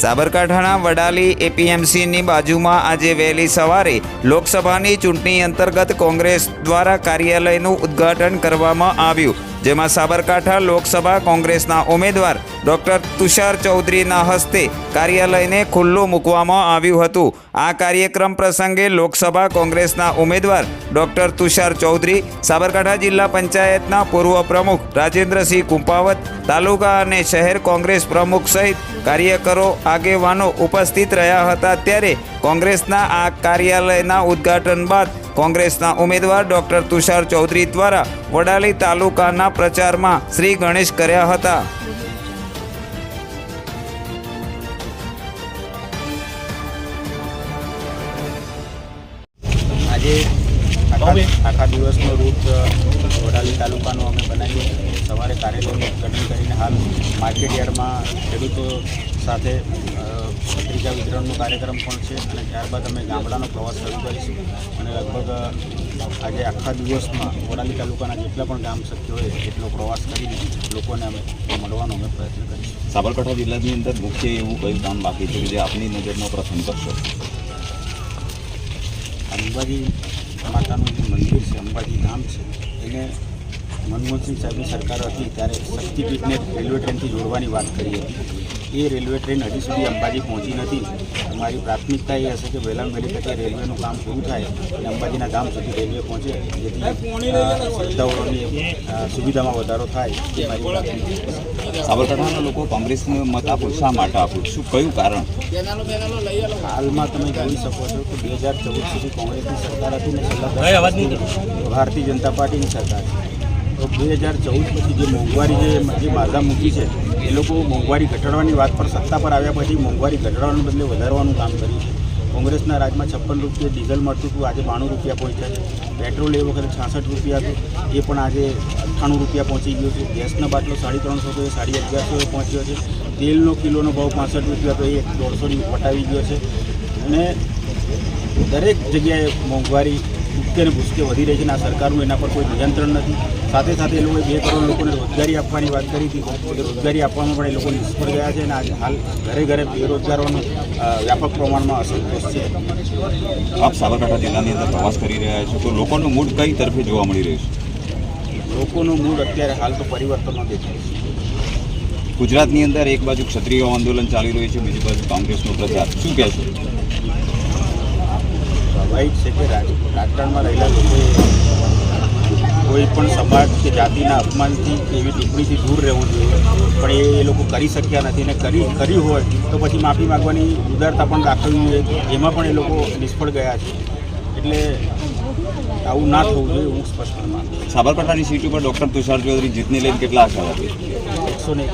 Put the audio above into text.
સાબરકાંઠાના વડાલી એપીએમસીની બાજુમાં આજે વહેલી સવારે લોકસભાની ચૂંટણી અંતર્ગત કોંગ્રેસ દ્વારા કાર્યાલયનું ઉદ્ઘાટન કરવામાં આવ્યું. જેમાં સાબરકાંઠા લોકસભા કોંગ્રેસના ઉમેદવાર ડોક્ટર તુષાર ચૌધરીના હસ્તે કાર્યાલયને ખુલ્લું મૂકવામાં આવ્યું હતું. આ કાર્યક્રમ પ્રસંગે લોકસભા કોંગ્રેસના ઉમેદવાર ડોક્ટર તુષાર ચૌધરી, સાબરકાંઠા જિલ્લા પંચાયતના પૂર્વ પ્રમુખ રાજેન્દ્રસિંહ કુંપાવત, તાલુકા અને શહેર કોંગ્રેસ પ્રમુખ સહિત કાર્યકરો આગેવાનો ઉપસ્થિત રહ્યા હતા. ત્યારે કોંગ્રેસના આ કાર્યાલયના ઉદ્ઘાટન બાદ કોંગ્રેસના ઉમેદવાર ડોક્ટર તુષાર ચૌધરી દ્વારા વડાલી તાલુકાના પ્રચારમાં શ્રી ગણેશ કર્યા હતા. આજે આખા દિવસનો રૂટ વડાલી તાલુકાનો અમે બનાવીએ સવારે કાર્યાલયનું ઉદઘાટન કરીને હાલ માર્કેટ યાર્ડમાં ખેડૂતો સાથે પત્રિકા વિતરણનો કાર્યક્રમ પણ છે અને ત્યારબાદ અમે ગામડાનો પ્રવાસ શરૂ કરીશું અને લગભગ આજે આખા દિવસમાં વડાલી તાલુકાના જેટલા પણ ગામ શક્ય હોય એટલો પ્રવાસ કરીને લોકોને અમે મળવાનો અમે પ્રયત્ન કરીશું. સાબરકાંઠા જિલ્લાની અંદર મુખ્ય એવું કયું કામ બાકી છે કે જે આપની નજરનો પ્રથમ કરશો? અંબાજી માતાનું જે મંદિર છે અંબાજી ધામ છે એને મનમોહનસિંહ સાહેબની સરકાર હતી ત્યારે શક્તિપીઠને રેલવે ટ્રેનથી જોડવાની વાત કરી હતી. એ રેલવે ટ્રેન હજી સુધી અંબાજી પહોંચી નથી. અમારી પ્રાથમિકતા એ હશે કે વહેલામાં વહેલી તકે રેલવેનું કામ પૂરું થાય અને અંબાજીના ગામ સુધી રેલવે પહોંચે જેથી શ્રદ્ધાળુઓની સુવિધામાં વધારો થાય એ મારી પ્રાથમિકતા. સાબરકાંઠાના લોકો કોંગ્રેસને મત આપો શા માટે આપો? શું કયું કારણ? હાલમાં તમે જોઈ શકો છો કે બે હજાર ચૌદ સુધી કોંગ્રેસની સરકાર હતી ને છેલ્લા ભારતીય જનતા પાર્ટીની સરકાર છે. બે હજાર ચૌદ પછી જે મોંઘવારી જે જે માધા મૂકી છે, એ લોકો મોંઘવારી ઘટાડવાની વાત પર સત્તા પર આવ્યા પછી મોંઘવારી ઘટાડવાનું બદલે વધારવાનું કામ કર્યું છે. કોંગ્રેસના રાજમાં છપ્પન રૂપિયા ડીઝલ મળતું હતું, આજે બાણું રૂપિયા પહોંચ્યા છે. પેટ્રોલ એ વખતે છાસઠ રૂપિયા હતું, એ પણ આજે અઠ્ઠાણું રૂપિયા પહોંચી ગયો છે. ગેસનો બાટલો સાડી ત્રણસો તો એ સાડી અગિયારસો પહોંચ્યો છે. તેલનો કિલોનો ભાવ પાસઠ રૂપિયા તો એ દોઢસોની વટાવી ગયો છે. અને દરેક જગ્યાએ મોંઘવારી ઉચકે ને ભૂસકે વધી રહી છે અને આ સરકારનું એના પર કોઈ નિયંત્રણ નથી. સાથે સાથે એ લોકોએ બે કરોડ લોકોને રોજગારી આપવાની વાત કરી હતી. એ રોજગારી આપવામાં પણ એ લોકો નિષ્ફળ ગયા છે અને આજે હાલ ઘરે ઘરે બેરોજગારોનો વ્યાપક પ્રમાણમાં અસંતોષ છે. આપ સાબરકાંઠા જિલ્લાની અંદર પ્રવાસ કરી રહ્યા છો. તો લોકોનું મૂડ કઈ તરફે જોવા મળી રહ્યું છે? લોકોનું મૂડ અત્યારે હાલ તો પરિવર્તનનો દેખાય છે. ગુજરાતની અંદર એક બાજુ ક્ષત્રિય આંદોલન ચાલી રહ્યું છે બીજી બાજુ કોંગ્રેસનો પ્રચાર. શું કહેશો? સ્વાભાવિક છે કે રાજ- રાજકારણમાં રહેલા લોકોએ કોઈ પણ સમાજ કે જાતિના અપમાનથી એવી ટિપ્પણીથી દૂર રહેવું જોઈએ. પણ એ લોકો કરી શક્યા નથી અને કરી કરી હોય તો પછી માફી માગવાની ઉદારતા પણ દાખવવી જોઈએ. એમાં પણ એ લોકો નિષ્ફળ ગયા છે. એટલે આવું ના થવું જોઈએ હું સ્પષ્ટ માનું સાબરકાંઠાની સીટ ઉપર ડૉક્ટર તુષાર ચૌધરી જીતને લઈને કેટલા આશા રાખે? એકસો ને